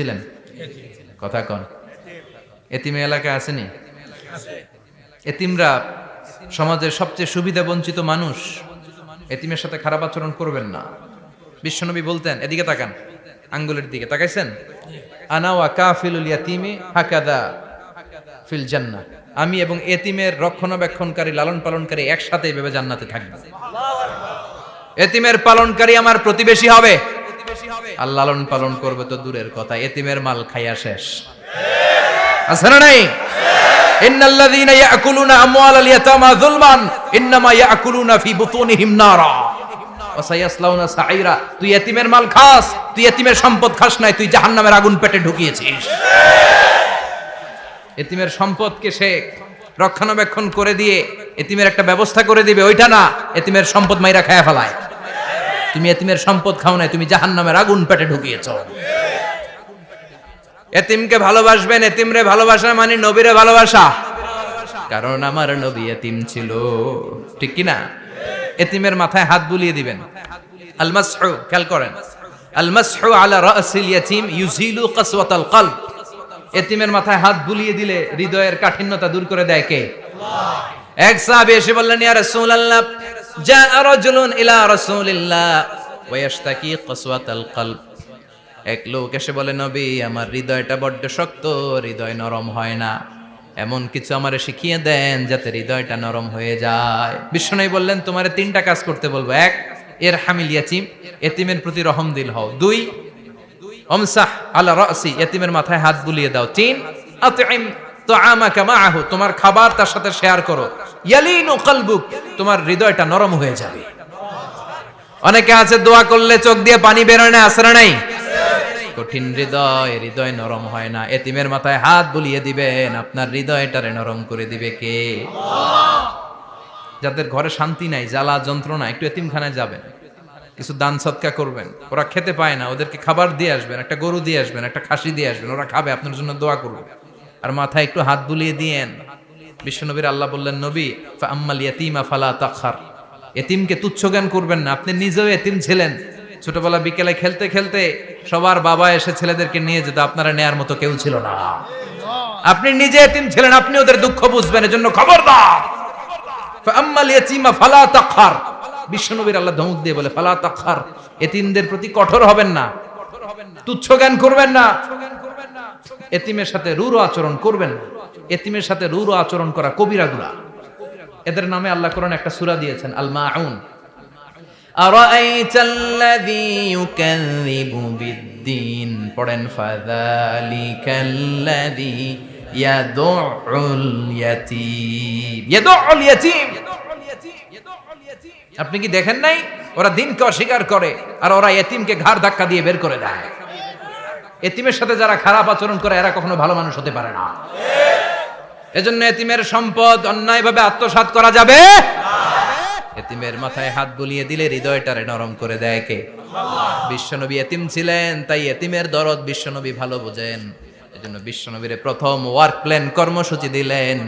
ছিলেন কথা কন। এতিমে এলাকায় আসেনি? এতিমরা সমাজের সবচেয়ে সুবিধা বঞ্চিত মানুষ। এতিমের সাথে খারাপ আচরণ করবেন না। বিশ্বনবী বলতেন, এদিকে তাকান, আঙ্গুলের দিকে তাকাইছেন? আনাওয়া কাফিলুল ইয়াতিমি হাকাদা ফিল জান্নাহ। আমি এবং এতিমের রক্ষণাবেক্ষণকারী লালন পালনকারী একসাথে এভাবে জান্নাতে থাকব। এতিমের পালনকারী আমার প্রতিবেশী হবে। আর লালন পালন করবে তো দূরের কথা, এতিমের মাল খাইয়া শেষ। আছে না নাই? সম্পদ খাস নাই, তুই আগুন পেটে ঢুকিয়েছিস। এতিমের সম্পদকে সে রক্ষণাবেক্ষণ করে দিয়ে, এতিমের একটা ব্যবস্থা করে দিবে, ওইটা না, এতিমের সম্পদ মাইরা খায়া ফেলায়। তুমি এতিমের সম্পদ খাও নাই, তুমি জাহান্নামের আগুন পেটে ঢুকিয়েছ। এতিমকে ভালোবাসবেন, এতিমরে ভালোবাসা মানে নবীরে ভালোবাসা। কারণ আমার নবী এতিম ছিল। ঠিক কি না এতিমের মাথায় হাত বুলিয়ে দিবেন। আলমাসহু, খেয়াল করেন। আলমাসহু আলা রাসিল ইয়াতিম ইউজিলু কাসওয়াতাল কলব। এতিমের মাথায় হাত বুলিয়ে দিলে হৃদয়ের কাঠিন্যতা দূর করে দেয় কে? এক সাহাবী এসে বললেন, ইয়া রাসূলুল্লাহ জা রাজুলুন ইলা রাসূলিল্লাহ ওয়া ইয়াশতাকি কাসওয়াতাল কলব এক লোক এসে বলে, নবী, আমার হৃদয়টা বড্ড শক্ত, হৃদয় নরম হয় না। এমন কিছু আমারে শিখিয়ে দেন যাতে হৃদয়টা নরম হয়ে যায়। বিষ্ণু বললেন, তোমার তিনটা কাজ করতে বলব। এক, এর হামিল ইয়াতিম, এতিমের প্রতি রহম দিল হও। দুই, অমসাহ আলা রাসি, এতিমের মাথায় হাত বুলিয়ে দাও। তিন আতইম তুআমাকা মাআহু, তোমার খাবার তার সাথে শেয়ার করো। তোমার হৃদয়টা নরম হয়ে যাবে। অনেকে আছে, দোয়া করলে চোখ দিয়ে পানি বেরোয় না আসরা নাই? কঠিন হৃদয় হৃদয় নরম হয় না। এতিমের মাথায় হাত বুলিয়ে দিবেন, আপনার হৃদয়টারে নরম করে দিবে কে? যাদের ঘরে শান্তি নাই, জ্বালা যন্ত্রণা, একটু এতিমখানায় যাবেন। কিছু দান সৎকা করবেন। ওরা খেতে পায় না, ওদেরকে খাবার দিয়ে আসবেন, একটা গরু দিয়ে আসবেন, একটা খাসি দিয়ে আসবেন, ওরা খাবে, আপনার জন্য দোয়া করবে। আর মাথায় একটু হাত বুলিয়ে দিয়েন বিশ্বনবীর আল্লাহ বললেন, নবী আম্মাল ইয়াতিমা ফালা তাখার। এতিমকে তুচ্ছ জ্ঞান করবেন না। আপনি নিজেও এতিম ছিলেন। ছোটবেলা বিকেলে খেলতে খেলতে সবার বাবা এসে ছেলেদেরকে নিয়ে যেত, আপনারা নেয়ার মতো কেউ ছিল না। আপনি নিজে এতিম ছিলেন, আপনি ওদের দুঃখ বুঝবেন, এজন্য খবরদার। আম্মাল ইয়াতিমা ফালা তাখার। বিশ্বনবীর আল্লাহ ধমক দিয়ে বলে, ফালা তাখার, এতিমদের প্রতি কঠোর হবেন না। তুচ্ছ জ্ঞান করবেন না। এতিমের সাথে রুর আচরণ করবেন না। এতিমের সাথে রুর আচরণ করা কবিরা গুলা এদের নামে আল্লাহ কোরআন একটা সূরা দিয়েছেন আল মাউন أرأيت الذي يكذب بالدين পড়েন فذلك الذي يدع اليتيم يدع اليتيم আপনি কি দেখেন নাই ওরা দিনকে অস্বীকার করে আর ওরা এতিমকে ঘাড় ধাক্কা দিয়ে বের করে দেয় এতিমের সাথে যারা খারাপ আচরণ করে এরা কখনো ভালো মানুষ হতে পারে না এজন্য এতিমের সম্পদ অন্যায়ভাবে আত্মসাৎ করা যাবে? এতিমের মাথায় হাত বুলিয়ে দিলে হৃদয়টারে নরম করে দেয় কে? বিশ্বনবী এতিম ছিলেন, তাই এতিমের দরদ বিশ্বনবী ভালো বোঝেন। এজন্য বিশ্বনবীর প্রথম ওয়ার্ক প্ল্যান কর্মসূচি দিলেন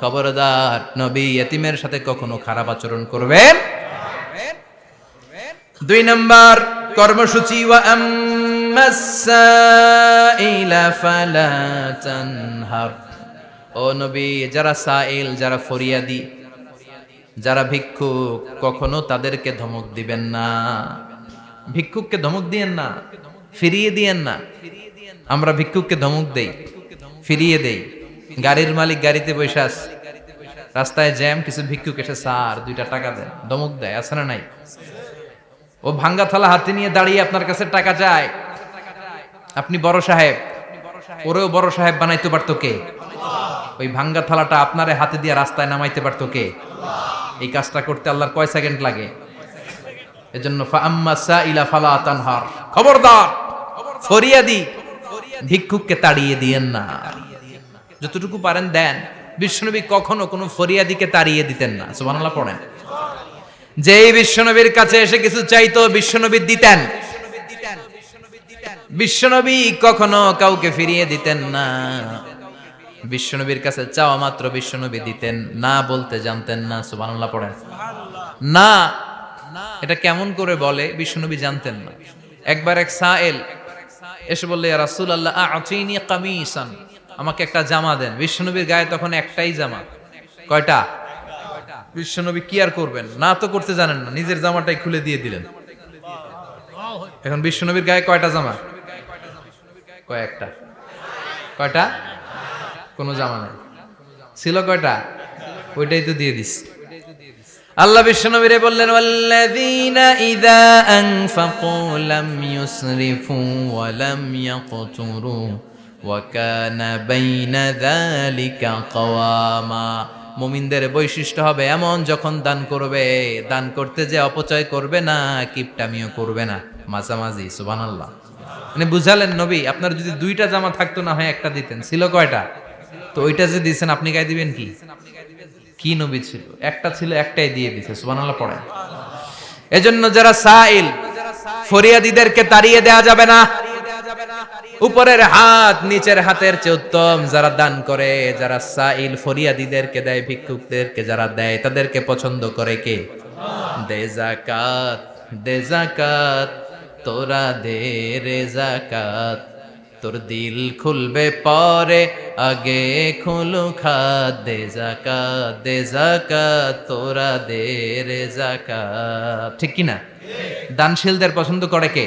খবরদার নবী এতিমের সাথে কখনো খারাপ আচরণ করবেন? দুই নাম্বার কর্মসূচি, ওয়া ও নবী, যারা সাইল, যারা ফরিয়াদি, যারা ভিক্ষুক, কখনো তাদেরকে ধমক দিবেন না। ভিক্ষুককে ধমক দিয়েন না, ফিরিয়ে দিয়েন না। আমরা ভিক্ষুককে ধমক দেই, ফিরিয়ে দেই। গাড়ির মালিক গাড়িতে বসে আস রাস্তায় জ্যাম, কিছু ভিক্ষুক এসে সার দুইটা টাকা দেয় ধমক দেয়, আছে না নাই? ও ভাঙ্গা থালা হাতে নিয়ে দাঁড়িয়ে আপনার কাছে টাকা চায়। আপনি বড় সাহেব, ওরেও বড় সাহেব বানাইতে পারতো কে? ওই ভাঙ্গা থালাটা আপনারে হাতে দিয়ে রাস্তায় নামাইতে পারতো কে? এই কাজটা করতে আল্লাহর কয় সেকেন্ড লাগে? এজন্য ফালা খবরদার, ফরিয়াদি, ভিক্ষুককে তাড়িয়ে দিয়েন না। যতটুকু পারেন দেন। বিষ্ণুনবী কখনো কোনো ফরিয়াদিকে তাড়িয়ে দিতেন না। সুবহানাল্লাহ পড়েন। যেই বিশ্বনবীর কাছে এসে কিছু চাইতো, বিশ্বনবী দিতেন। বিশ্বনবী কখনো কাউকে ফিরিয়ে দিতেন না। বিশ্বনবীর কাছে চাওয়া মাত্র বিশ্বনবী দিতেন, না বলতে জানতেন না, সুবহানাল্লাহ পড়েন। না, এটা কেমন করে বলে বিশ্বনবী জানতেন না। একবার এক সায়েল এসে বললে রাসুল আল্লাহ আচিনি কামিসান। আমাকে একটা জামা দেন। বিশ্বনবীর গায়ে তখন একটাই জামা। কয়টা? বিশ্বনবী কি আর করবেন? না তো করতে জানেন না। নিজের জামাটাই খুলে দিয়ে দিলেন। এখন বিশ্বনবীর গায়ে কয়টা জামা? কয়েকটা। কয়টা? কোনো জামা নেই। ছিল কয়টা? ওইটাই তো দিয়ে দিস। আল্লাহ বিশ্বনবীরে বললেন, ওয়াল্লাযীনা ইযা আনফাকু লাম ইউসরিফু ওয়া লাম ইয়াকতুরু ওয়া কানা বাইনা যালিকা কাওয়ামা। মুমিনদের বৈশিষ্ট্য হবে এমন, যখন দান করবে, দান করতে যে অপচয় করবে না, কিপটামিও করবে না। মাঝামাঝি, সুবহানাল্লাহ। মানে বুঝালেন নবী, আপনার যদি দুইটা জামা থাকতো না হয়, একটা দিতেন। ছিল কয়টা? তো ওইটা যে দিয়েছেন, আপনি গায়ে দিবেন কি? কি নবী ছিল? একটা ছিল, একটাই দিয়ে দিছে, সুবহানাল্লাহ, পড়েন। এজন্য যারা সাইল, ফরিয়াদিদেরকে তাড়িয়ে দেয়া যাবে না। উপরের হাত নিচের হাতের চেয়ে উত্তম, যারা দান করে, যারা সাইল ফরিয়াদিদেরকে দেয়, ভিক্ষুকদেরকে যারা দেয়, তাদেরকে পছন্দ করে কে? দে জাকাত দে জাকাত তোরা দে রে জাকাত তোর দিল খুলবে পরে, আগে খুলু খাত। দে জাকাত দে জাকাত তোরা দে রে জাকাত ঠিক কি না দানশীলদের পছন্দ করে কে?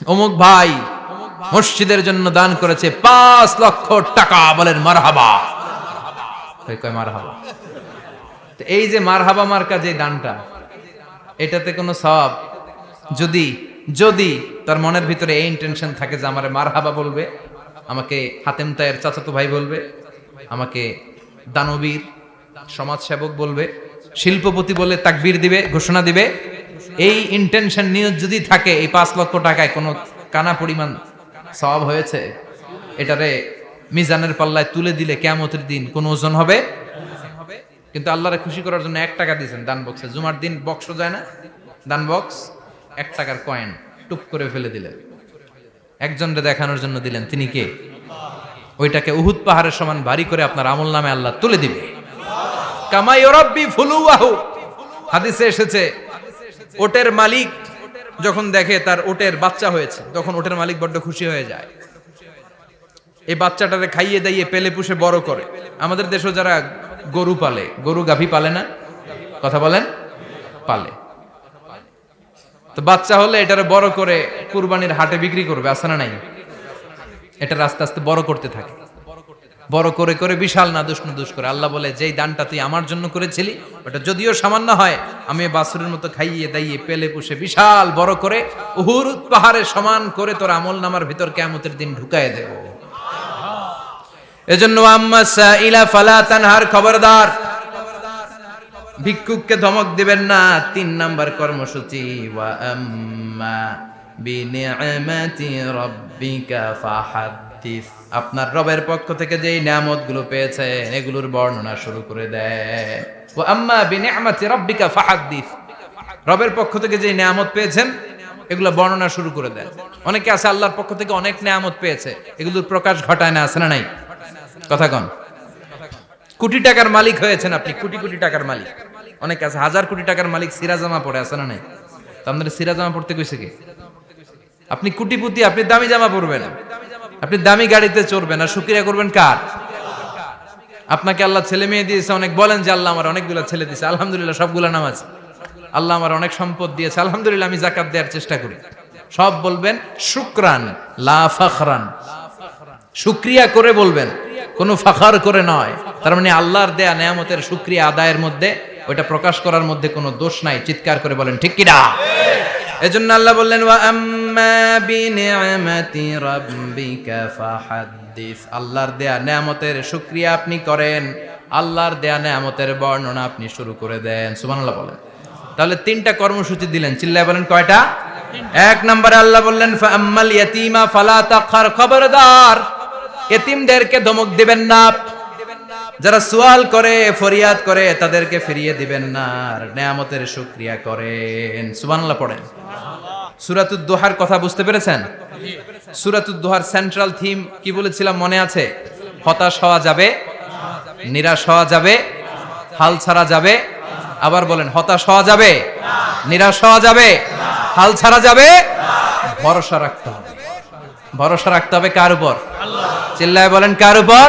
অমুক ভাই মসজিদের জন্য দান করেছে পাঁচ লক্ষ টাকা বলেন মারহাবা। কয় মারহাবা? এই যে মারহাবা মার্কা যে দানটা, এটাতে কোনো সব যদি যদি তার মনের ভিতরে এই ইন্টেনশন থাকে যে আমার মারহাবা বলবে, আমাকে হাতেম তায়ের চাচাতো ভাই বলবে, আমাকে দানবীর, সমাজসেবক বলবে, শিল্পপতি বলে তাকবীর দিবে, ঘোষণা দিবে এই ইন্টেনশন নিয়ে যদি থাকে, এই পাঁচ লক্ষ টাকায় কোনো কানা পরিমাণ সব হয়েছে? এটারে মিজানের পাল্লায় তুলে দিলে কেমতের দিন কোনো ওজন হবে? কিন্তু আল্লাহরে খুশি করার জন্য এক টাকা দিয়েছেন দান বক্সে। জুমার দিন বক্স যায় না? দান বক্স, এক টাকার কয়েন টুপ করে ফেলে দিলেন। একজনকে দেখানোর জন্য দিলেন, তিনি কে? ওইটাকে উহুদ পাহাড়ের সমান ভারী করে আপনার আমল নামে আল্লাহ তুলে দিবে। কামাই রব্বি ফুলুয়াহু। হাদিসে এসেছে ওটের মালিক যখন দেখে তার ওটের বাচ্চা হয়েছে, তখন ওটের মালিক বড্ড খুশি হয়ে যায়। এই বাচ্চাটারে খাইয়ে দাইয়ে পেলে পুষে বড় করে। আমাদের দেশও যারা গরু পালে, গরু গাভী পালে না? কথা বলেন? পালে। তো বাচ্চা হলে এটারে বড় করে কুরবানির হাটে বিক্রি করবে আসে না নাই? এটা আস্তে আস্তে বড় করতে থাকে। বড় করে করে বিশাল নাদুস নাদুস করে। আল্লাহ বলে, যেই দানটা তুই আমার জন্য করেছিলি, ওটা যদিও সামান্য হয়, আমি বাসুরের মতো খাইয়ে দাইয়ে পেলে পুষে বিশাল বড় করে উহুর পাহাড়ে সমান করে তোর আমল নামার ভিতর কেমতের দিন ঢুকায় দেব। এজন্য আম্মা ফালা তানহার খবরদার, ভিক্ষুককে ধমক দিবেন না, তিন নাম্বার কর্মসূচি ফাহাদ্দিস আপনার রবের পক্ষ থেকে যেই নিয়ামতগুলো পেয়েছেন, এগুলোর বর্ণনা শুরু করে দেয়। ওয়া আম্মা বিনিআমাতি রাব্বিকা ফাহাদ্দিস রবের পক্ষ থেকে যে নিয়ামত পেয়েছেন, এগুলো বর্ণনা শুরু করে দেন অনেকে আছে আল্লাহর পক্ষ থেকে অনেক নিয়ামত পেয়েছে, এগুলোর প্রকাশ ঘটায় না, আছে না নাই? কথা কন। কোটি টাকার মালিক হয়েছেন আপনি, কোটি কোটি টাকার মালিক। অনেক আছে, হাজার কোটি টাকার মালিক সিরাজামা পড়ে আছে না নাই? তো আপনাদের সিরাজামা পড়তে কইছে কি? আপনি কোটিপতি, আপনি দামি জামা পরবেন। আপনি দামি গাড়িতে চড়বেন আর শুক্রিয়া করবেন কার? আপনাকে আল্লাহ ছেলে মেয়ে দিয়েছে, অনেক বলেন যে আল্লাহ আমার অনেকগুলো ছেলে দিয়েছে। আলহামদুলিল্লাহ, সবগুলো নামাজ। আল্লাহ আমার অনেক সম্পদ দিয়েছে। আলহামদুলিল্লাহ, আমি জাকাত দেওয়ার চেষ্টা করি। সব বলবেন, শুক্রান, লা ফখরান। শুক্রিয়া করে বলবেন, কোনো ফাখার করে নয়। তার মানে আল্লাহর দেয়া নেয়ামতের শুক্রিয়া আদায়ের মধ্যে, ওইটা প্রকাশ করার মধ্যে কোনো দোষ নাই। চিৎকার করে বলেন, ঠিক কিনা এজন্য আল্লাহ বললেন, ওয়া আম্মা বিনিআমাতি রাব্বিকা ফাহাদ্দিস। আল্লাহর দেয়া নেয়ামতের শুকরিয়া আপনি করেন, আল্লাহর দেয়া নেয়ামতের বর্ণনা আপনি শুরু করে দেন। সুবহানাল্লাহ বলেন। তাহলে তিনটা কর্মসূচি দিলেন, চিল্লায় বলেন কয়টা? এক নম্বরে আল্লাহ বললেন আম্মাল ইয়াতিমা ফালা তাখার খবরদার। এতিমদেরকে ধমক দিবেন না। যারা সুয়াল করে ফরিয়াদ করে তাদেরকে ফিরিয়ে দিবেন না। আর নেয়ামতের শুকরিয়া করেন। সুবহানাল্লাহ পড়েন। সুরাতুদ দোহার কথা বুঝতে পেরেছেন? সুরাতুদ দোহার সেন্ট্রাল থিম কি বলেছিলাম মনে আছে? হতাশ হওয়া যাবে নিরাশ হওয়া যাবে হাল ছাড়া যাবে আবার বলেন হতাশ হওয়া যাবে নিরাশ হওয়া যাবে হাল ছাড়া যাবে ভরসা রাখতে হবে। ভরসা রাখতে হবে কার উপর? চিল্লায় বলেন কার উপর?